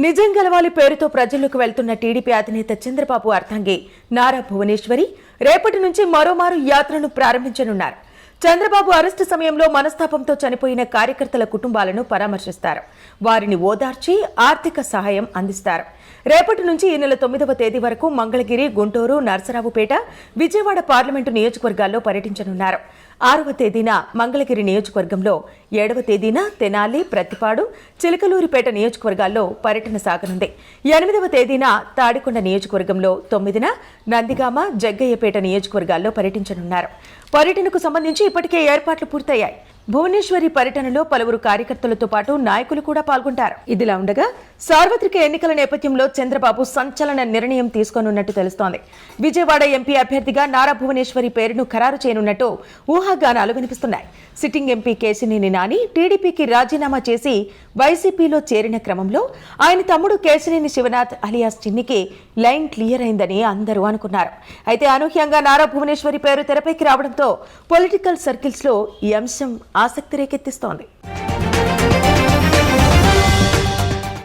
నిజం గెలవాలి పేరుతో ప్రజల్లోకి వెళ్తున్న టీడీపీ అధినేత చంద్రబాబు అర్థంగి నారా భువనేశ్వరి రేపటి నుంచి మరోమారు యాత్రను ప్రారంభించనున్నారు. చంద్రబాబు అరెస్టు సమయంలో మనస్తాపంతో చనిపోయిన కార్యకర్తల కుటుంబాలను పరామర్శిస్తారు. వారిని ఓదార్చి ఆర్థిక సహాయం అందిస్తారు. రేపటి నుంచి ఈ నెల తొమ్మిదవ తేదీ వరకు మంగళగిరి గుంటూరు నరసరావుపేట విజయవాడ పార్లమెంటు నియోజకవర్గాల్లో పర్యటించనున్నారు. ఆరవ తేదీన మంగళగిరి నియోజకవర్గంలో ఏడవ తేదీన తెనాలి ప్రతిపాడు చిలకలూరిపేట నియోజకవర్గాల్లో పర్యటన సాగనుంది. ఎనిమిదవ తేదీన తాడికొండ నియోజకవర్గంలో తొమ్మిదిన నందిగామ జగ్గయ్యపేట నియోజకవర్గాల్లో పర్యటించనున్నారు. పర్యటనకు సంబంధించి ఇప్పటికే ఏర్పాట్లు పూర్తయ్యాయి. భువనేశ్వరి పర్యటనలో పలువురు కార్యకర్తలతో పాటు నాయకులు కూడా పాల్గొంటారు. ఇదిలా ఉండగా సార్వత్రిక ఎన్నికల నేపథ్యంలో చంద్రబాబు సంచలన నిర్ణయం తీసుకోనున్నట్టు తెలుస్తోంది. విజయవాడ ఎంపీ అభ్యర్థిగా నారా భువనేశ్వరి పేరును ఖరారు చేయనున్నట్టు ఊహాగానాలు వినిపిస్తున్నాయి. సిట్టింగ్ ఎంపీ కేసినేని నాని టీడీపీకి రాజీనామా చేసి వైసీపీలో చేరిన క్రమంలో ఆయన తమ్ముడు కేసినేని శివనాథ్ అలియాస్ చిన్నికి లైన్ క్లియర్ అయిందని అందరూ అనుకున్నారు. అయితే అనూహ్యంగా నారా భువనేశ్వరి పేరు తెరపైకి రావడంతో పొలిటికల్ సర్కిల్స్లో ఈ అంశం ఆసక్తి రేకెత్తిస్తోంది.